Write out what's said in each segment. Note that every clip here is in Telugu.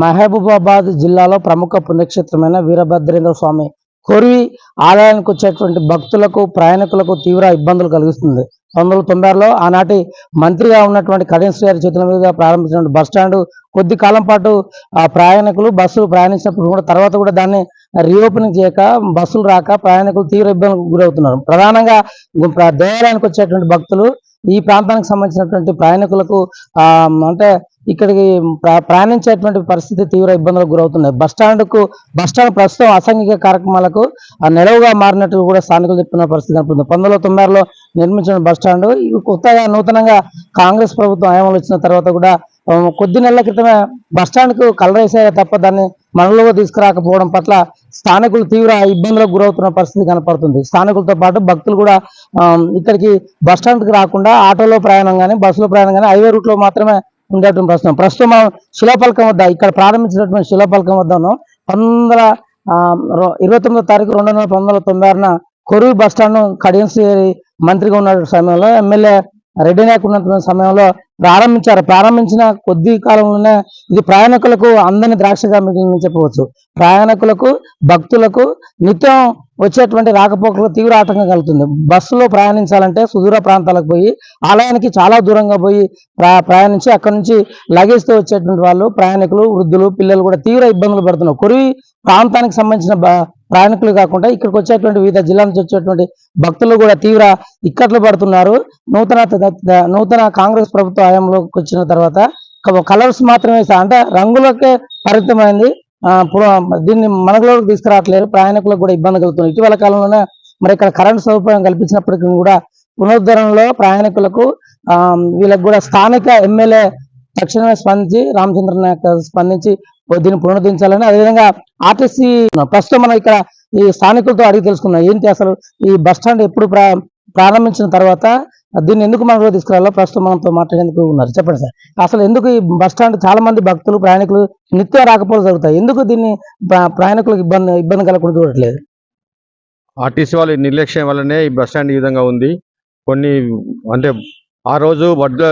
మహబూబాబాద్ జిల్లాలో ప్రముఖ పుణ్యక్షేత్రమైన వీరభద్రేంద్ర స్వామి కొరివి ఆలయానికి వచ్చేటువంటి భక్తులకు ప్రయాణికులకు తీవ్ర ఇబ్బందులు కలిగిస్తుంది. పంతొమ్మిది వందల తొంభై ఆరులో ఆనాటి మంత్రిగా ఉన్నటువంటి కళ్యాణ్ శ్రీ గారి చేతుల మీద ప్రారంభించిన బస్ స్టాండ్ కొద్ది కాలం పాటు ఆ ప్రయాణికులు బస్సులు ప్రయాణించినప్పుడు కూడా తర్వాత కూడా దాన్ని రీఓపెనింగ్ చేయక బస్సులు రాక ప్రయాణికులు తీవ్ర ఇబ్బందులకు గురవుతున్నారు. ప్రధానంగా ప్ర- దేవాలయానికి వచ్చేటువంటి భక్తులు ఈ ప్రాంతానికి సంబంధించినటువంటి ప్రయాణికులకు అంటే ఇక్కడికి ప్ర- ప్రయాణించేటువంటి పరిస్థితి తీవ్ర ఇబ్బందులకు గురవుతున్నాయి బస్ బస్టాండ్ బస్ స్టాండ్ ప్రస్తుతం అసాంఘిక కార్యక్రమాలకు ఆ నిలవుగా మారినట్టు కూడా స్థానికులు చెప్తున్న పరిస్థితి కనిపిస్తుంది పంతొమ్మిది వందల నిర్మించిన బస్ స్టాండ్ ఇవి కొత్తగా నూతనంగా కాంగ్రెస్ ప్రభుత్వం ఆయంలో వచ్చిన తర్వాత కూడా కొద్ది నెలల క్రితమే బస్ స్టాండ్కు తప్ప దాన్ని మనలోకి తీసుకురాకపోవడం పట్ల స్థానికులు తీవ్ర ఇబ్బందులకు గురవుతున్న పరిస్థితి కనపడుతుంది. స్థానికులతో పాటు భక్తులు కూడా ఇక్కడికి బస్ స్టాండ్కి రాకుండా ఆటోలో ప్రయాణం కానీ బస్సులో ప్రయాణం కానీ హైవే రూట్లో మాత్రమే ఉండేటువంటి ప్రస్తుతం. ప్రస్తుతం మనం శిలాపలకం వద్ద ఇక్కడ ప్రారంభించినటువంటి శిలాపలకం వద్దను. పంతొమ్మిది వందల ఇరవై తొమ్మిదో తారీఖు రెండు వందల పంతొమ్మిది వందల తొంభై ఆరున కొరువు బస్ స్టాండ్ మంత్రిగా ఉన్న సమయంలో ఎమ్మెల్యే రెడీ లేకుండా సమయంలో ప్రారంభించారు. ప్రారంభించిన కొద్ది కాలంలోనే ఇది ప్రయాణికులకు అందని ద్రాక్షగా మిగిలిందని చెప్పవచ్చు. ప్రయాణికులకు భక్తులకు నిత్యం వచ్చేటువంటి రాకపోకలకు తీవ్ర ఆటంకం కలుగుతుంది. బస్సులో ప్రయాణించాలంటే సుదూర ప్రాంతాలకు పోయి ఆలయానికి చాలా దూరంగా పోయి ప్రయాణించి అక్కడ నుంచి లగేజ్తో వచ్చేటువంటి వాళ్ళు ప్రయాణికులు వృద్ధులు పిల్లలు కూడా తీవ్ర ఇబ్బందులు పడుతున్నారు. కొరివి ప్రాంతానికి సంబంధించిన ప్రయాణికులు కాకుండా ఇక్కడికి వచ్చేటువంటి వివిధ జిల్లాల నుంచి వచ్చేటువంటి భక్తులు కూడా తీవ్ర ఇక్కట్లు పడుతున్నారు. నూతన నూతన కాంగ్రెస్ ప్రభుత్వ హయాంలోకి వచ్చిన తర్వాత కలర్స్ మాత్రమే అంటే రంగులకే పరిమితమైంది. దీన్ని మనలోకి తీసుకురావట్లేదు. ప్రయాణికులకు కూడా ఇబ్బంది కలుగుతుంది. ఇటీవల కాలంలోనే మరి ఇక్కడ కరెంట్ సదుపాయం కల్పించినప్పటికీ కూడా పునరుద్ధరణలో ప్రయాణికులకు వీళ్ళకు వీళ్ళకి కూడా స్థానిక ఎమ్మెల్యే తక్షణమే స్పందించి రామచంద్ర నాయక్ స్పందించి దీన్ని పునరుద్ధరించాలని అదేవిధంగా ఆర్టీసీ ప్రస్తుతం మనం ఇక్కడ ఈ స్థానికులతో అడిగి తెలుసుకున్నాం ఏంటి అసలు ఈ బస్ స్టాండ్ ఎప్పుడు ప్రా ప్రారంభించిన తర్వాత దీన్ని ఎందుకు మనం తీసుకురావాలో ప్రస్తుతం మనతో మాట్లాడేందుకు ఉన్నారు. చెప్పండి సార్. అసలు ఎందుకు ఈ బస్ స్టాండ్ చాలా మంది భక్తులు ప్రయాణికులు నిత్యం రాకపోవడం జరుగుతాయి? ఎందుకు దీన్ని ప్ర- ప్రయాణికులకు ఇబ్బంది ఇబ్బంది కలగకుండా చూడట్లేదు? ఆర్టీసీ వాళ్ళ నిర్లక్ష్యం వల్లనే ఈ బస్ స్టాండ్ ఈ విధంగా ఉంది. కొన్ని అంటే ఆ రోజు వడ్ల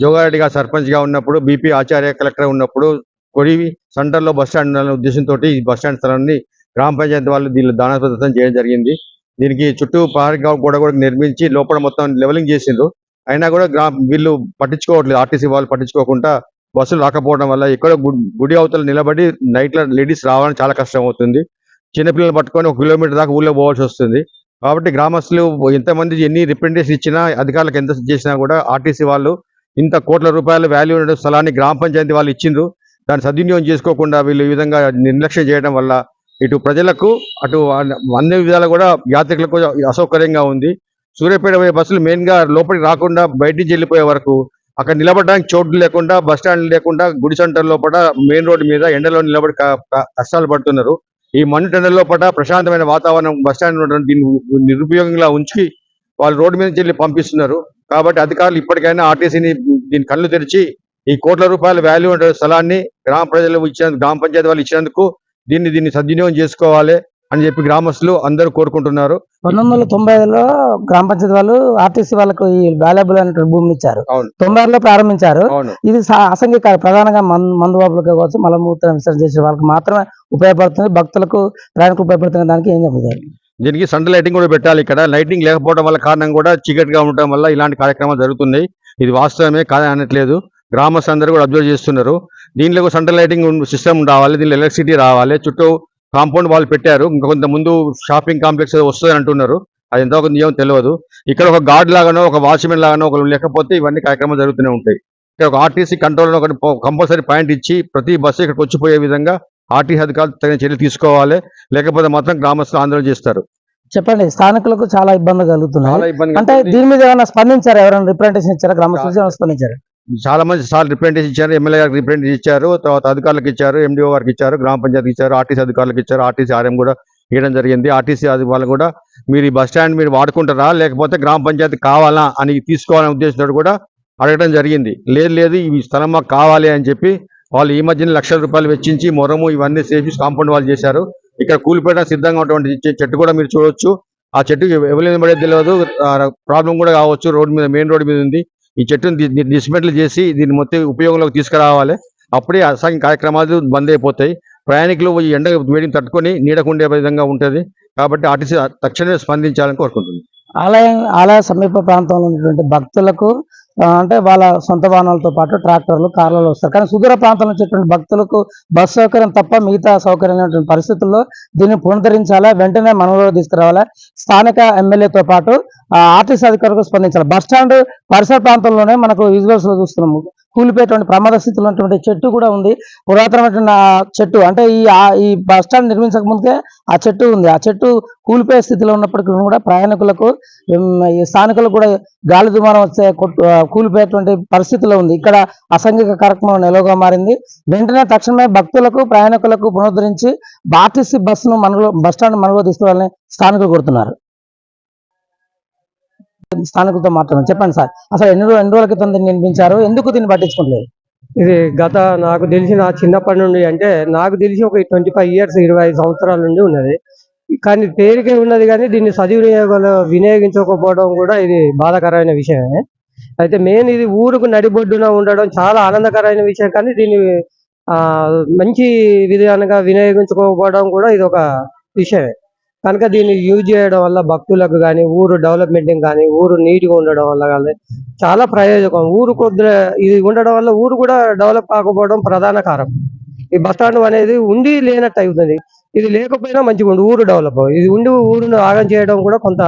జోగారెడ్డి గారు సర్పంచ్గా ఉన్నప్పుడు బీపీ ఆచార్య కలెక్టర్ ఉన్నప్పుడు కొడివి సెంటర్లో బస్ స్టాండ్ ఉండాలనే ఉద్దేశంతో ఈ బస్ స్టాండ్ స్థలాన్ని గ్రామ పంచాయతీ వాళ్ళు దీనిలో దాన ప్రదర్శన చేయడం జరిగింది. దీనికి చుట్టూ పార్క్ గోడ కూడా నిర్మించి లోపల మొత్తం లెవెలింగ్ చేసిండ్రు. అయినా కూడా గ్రామ వీళ్ళు పట్టించుకోవట్లేదు. ఆర్టీసీ వాళ్ళు పట్టించుకోకుండా బస్సులు రాకపోవడం వల్ల ఇక్కడ గుడి అవతల నిలబడి నైట్లో లేడీస్ రావడం చాలా కష్టం అవుతుంది. చిన్నపిల్లలు పట్టుకొని ఒక కిలోమీటర్ దాకా ఊళ్ళో పోవాల్సి వస్తుంది. కాబట్టి గ్రామస్తులు ఎంతమంది ఎన్ని రిప్రజెంటేషన్ ఇచ్చినా అధికారులకు ఎంత చేసినా కూడా ఆర్టీసీ వాళ్ళు ఇంత కోట్ల రూపాయల వాల్యూ ఉన్న స్థలాన్ని గ్రామ పంచాయతీ వాళ్ళు ఇచ్చిండ్రు. దాన్ని సద్వినియోగం చేసుకోకుండా వీళ్ళు ఈ విధంగా నిర్లక్ష్యం చేయడం వల్ల ఇటు ప్రజలకు అటు అన్ని- విధాలు కూడా యాత్రికులకు అసౌకర్యంగా ఉంది. సూర్యాపేట పోయే బస్సులు మెయిన్గా లోపలికి రాకుండా బయట నుంచి వెళ్ళిపోయే వరకు అక్కడ నిలబడడానికి చోటు లేకుండా బస్ స్టాండ్ లేకుండా గుడి సెంటర్ లోపల మెయిన్ రోడ్డు మీద ఎండలో నిలబడి కష్టాలు పడుతున్నారు. ఈ మన్ను టెండర్ లోపల ప్రశాంతమైన వాతావరణం బస్ స్టాండ్ దీన్ని నిరుపయోగంగా ఉంచి వాళ్ళు రోడ్డు మీద నుంచి వెళ్ళి పంపిస్తున్నారు. కాబట్టి అధికారులు ఇప్పటికైనా ఆర్టీసీని దీని కళ్ళు తెరిచి ఈ కోట్ల రూపాయల వాల్యూ ఉన్న స్థలాన్ని గ్రామ ప్రజలు ఇచ్చిన గ్రామ పంచాయతీ వాళ్ళు ఇచ్చినందుకు దీన్ని దీన్ని సద్వినియోగం చేసుకోవాలి అని చెప్పి గ్రామస్తులు అందరూ కోరుకుంటున్నారు. పంతొమ్మిది వందల తొంభై ఐదులో గ్రామ పంచాయతీ వాళ్ళు ఆర్టీసీ వాళ్ళకు ఈ వాల్యుబుల్ అనేటువంటి భూమిని ఇచ్చారు. తొంభై ఆరులో ప్రారంభించారు. ఇది అసంఘిక ప్రధానంగా మందు బాబులకు కావచ్చు మలమూత్ర విసర్జన చేసే వాళ్ళకి మాత్రమే ఉపయోగపడుతుంది. భక్తులకు ప్రయాణికులకు ఉపయోగపడుతున్న దానికి ఏం చెబుతారు దీనికి సన్ లైటింగ్ కూడా పెట్టాలి ఇక్కడ. లైటింగ్ లేకపోవడం వల్ల కారణం కూడా చీకటి గా ఉండటం వల్ల ఇలాంటి కార్యక్రమాలు జరుగుతున్నాయి. ఇది వాస్తవమే కాదని అనట్లేదు. గ్రామస్తులు అందరూ కూడా అబ్జర్వ్ చేస్తున్నారు. దీనిలో సెంట్రల్ లైటింగ్ సిస్టమ్ రావాలి దీనిలో ఎలక్ట్రిసిటీ రావాలి చుట్టూ కాంపౌండ్ వాళ్ళు పెట్టారు. ఇంకా కొంత ముందు షాపింగ్ కాంప్లెక్స్ వస్తుంది అంటున్నారు. అది ఎంతవరకు నియమం తెలియదు. ఇక్కడ ఒక గార్డ్ లాగానో ఒక వాచ్మెన్ లాగానో ఒకరు లేకపోతే ఇవన్నీ కార్యక్రమాలు జరుగుతూనే ఉంటాయి. ఇక్కడ ఒక ఆర్టీసీ కంట్రోల్ ఒకటి కంపల్సరీ పాయింట్ ఇచ్చి ప్రతి బస్సు ఇక్కడికి వచ్చిపోయే విధంగా ఆర్టీసీ అధికారులు తగిన చర్యలు తీసుకోవాలి. లేకపోతే మాత్రం గ్రామస్తులు ఆందోళన చేస్తారు. చెప్పండి స్థానికులకు చాలా ఇబ్బంది కలుగుతున్నాయి ఇబ్బంది అంటే దీని మీద ఏమైనా స్పందించారా? ఎవరైనా రిప్రజెంటేషన్ ఇచ్చారా? గ్రామస్తులు స్పందించారు? చాలా మంది సార్లు రిప్రజెంటేషన్ ఇచ్చారు ఎమ్మెల్యే గారికి రిప్రజెంటేషన్ ఇచ్చారు తర్వాత అధికారులకు ఇచ్చారు ఎండిఓ గారికి ఇచ్చారు గ్రామ పంచాయతీకి ఇచ్చారు ఆర్టీసీ అధికారులకు ఇచ్చారు ఆర్టీసీ ఆర్ఎం కూడా ఇవ్వడం జరిగింది. ఆర్టీసీ వాళ్ళు కూడా మీరు ఈ బస్ స్టాండ్ మీరు వాడుకుంటారా లేకపోతే గ్రామ పంచాయతీ కావాలా అని తీసుకోవాలనే ఉద్దేశంతో కూడా అడగడం జరిగింది. లేదు లేదు ఈ స్థలం మాకు కావాలి అని చెప్పి వాళ్ళు ఈ మధ్యన లక్షల రూపాయలు వెచ్చించి మొరము ఇవన్నీ సేఫీ కాంపౌండ్ వాళ్ళు చేశారు. ఇక్కడ కూలిపోయడం సిద్ధంగా ఉన్నటువంటి చెట్టు కూడా మీరు చూడొచ్చు. ఆ చెట్టు ఎవరిని పడేది తెలియదు ప్రాబ్లం కూడా కావచ్చు. రోడ్ మీద మెయిన్ రోడ్ మీద ఉంది. ఈ చెట్టుని డిస్మెంట్లు చేసి దీన్ని మొత్తం ఉపయోగంలోకి తీసుకురావాలి. అప్పుడే అసంఖ్య కార్యక్రమాలు బంద్ అయిపోతాయి. ప్రయాణికులు ఈ ఎండ వేడిని తట్టుకొని నీడకుండే విధంగా ఉంటుంది. కాబట్టి ఆర్టీసీ తక్షణమే స్పందించాలని కోరుకుంటుంది. ఆలయం ఆలయ సమీప ప్రాంతంలో ఉన్నటువంటి భక్తులకు అంటే వాళ్ళ సొంత వాహనాలతో పాటు ట్రాక్టర్లు కార్లలో వస్తారు. కానీ సుదూర ప్రాంతంలో వచ్చేటువంటి భక్తులకు బస్సు సౌకర్యం తప్ప మిగతా సౌకర్యం పరిస్థితుల్లో దీన్ని పునరుద్ధరించాలా? వెంటనే మనలో తీసుకురావాలా? స్థానిక ఎమ్మెల్యేతో పాటు ఆర్టీసీ అధికారులకు స్పందించాలి. బస్ స్టాండ్ పరిసర ప్రాంతంలోనే మనకు విజువల్స్లో చూస్తున్నాము. కూలిపోయేటువంటి ప్రమాద స్థితిలో ఉన్నటువంటి చెట్టు కూడా ఉంది. పురాతనమైన చెట్టు అంటే ఈ ఈ బస్ స్టాండ్ నిర్మించక ముందుకే ఆ చెట్టు ఉంది. ఆ చెట్టు కూలిపోయే స్థితిలో ఉన్నప్పటికీ కూడా ప్రయాణికులకు స్థానికులకు కూడా గాలి దుమారం వచ్చే కూలిపోయేటువంటి పరిస్థితిలో ఉంది. ఇక్కడ అసంఘిక కార్యక్రమం నిలవగా మారింది. వెంటనే తక్షణమే భక్తులకు ప్రయాణికులకు పునరుద్ధరించి ఆర్టీసీ బస్సును మనలో బస్ స్టాండ్ మనలో తీసుకోవాలని స్థానికులు కోరుతున్నారు. స్థానికులతో మాట్లాడారు చెప్పండి సార్. అసలు ఎన్ని రో- ఎన్ని రోజుల క్రితం దీన్ని నిర్మించారు ఎందుకు దీన్ని పట్టించుకోలేదు? ఇది గత నాకు తెలిసిన చిన్నప్పటి నుండి అంటే నాకు తెలిసి ఒక ట్వంటీ ఫైవ్ ఇయర్స్ ఇరవై సంవత్సరాల నుండి ఉన్నది. కానీ పేరుకే ఉన్నది కానీ దీన్ని సద్వినియోగంలో వినియోగించకపోవడం కూడా ఇది బాధాకరమైన విషయమే. అయితే మెయిన్ ఇది ఊరుకు నడిబొడ్డున ఉండడం చాలా ఆనందకరమైన విషయం. కానీ దీన్ని ఆ, మంచి విధానంగా వినియోగించుకోకపోవడం కూడా ఇది ఒక విషయమే. కనుక దీన్ని యూజ్ చేయడం వల్ల భక్తులకు కానీ ఊరు డెవలప్మెంట్ కానీ ఊరు నీట్గా ఉండడం వల్ల కానీ చాలా ప్రయోజకం ఊరు కొద్ది ఇది ఉండడం వల్ల ఊరు కూడా డెవలప్ కాకపోవడం ప్రధాన కారణం. ఈ బస్ స్టాండ్ అనేది ఉండి లేనట్టు అవుతుంది. ఇది లేకపోయినా మంచిగా ఉండు ఊరు డెవలప్ ఇది ఉండి ఊరును ఆగం చేయడం కూడా కొంత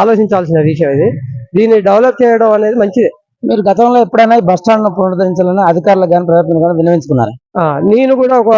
ఆలోచించాల్సిన విషయం ఇది. దీన్ని డెవలప్ చేయడం అనేది మంచిదే. మీరు గతంలో ఎప్పుడైనా ఈ బస్ స్టాండ్ పునరుద్ధరించాలని అధికారులకు కానీ ప్రయత్నం కానీ వినియోగించుకున్నారు నేను కూడా ఒక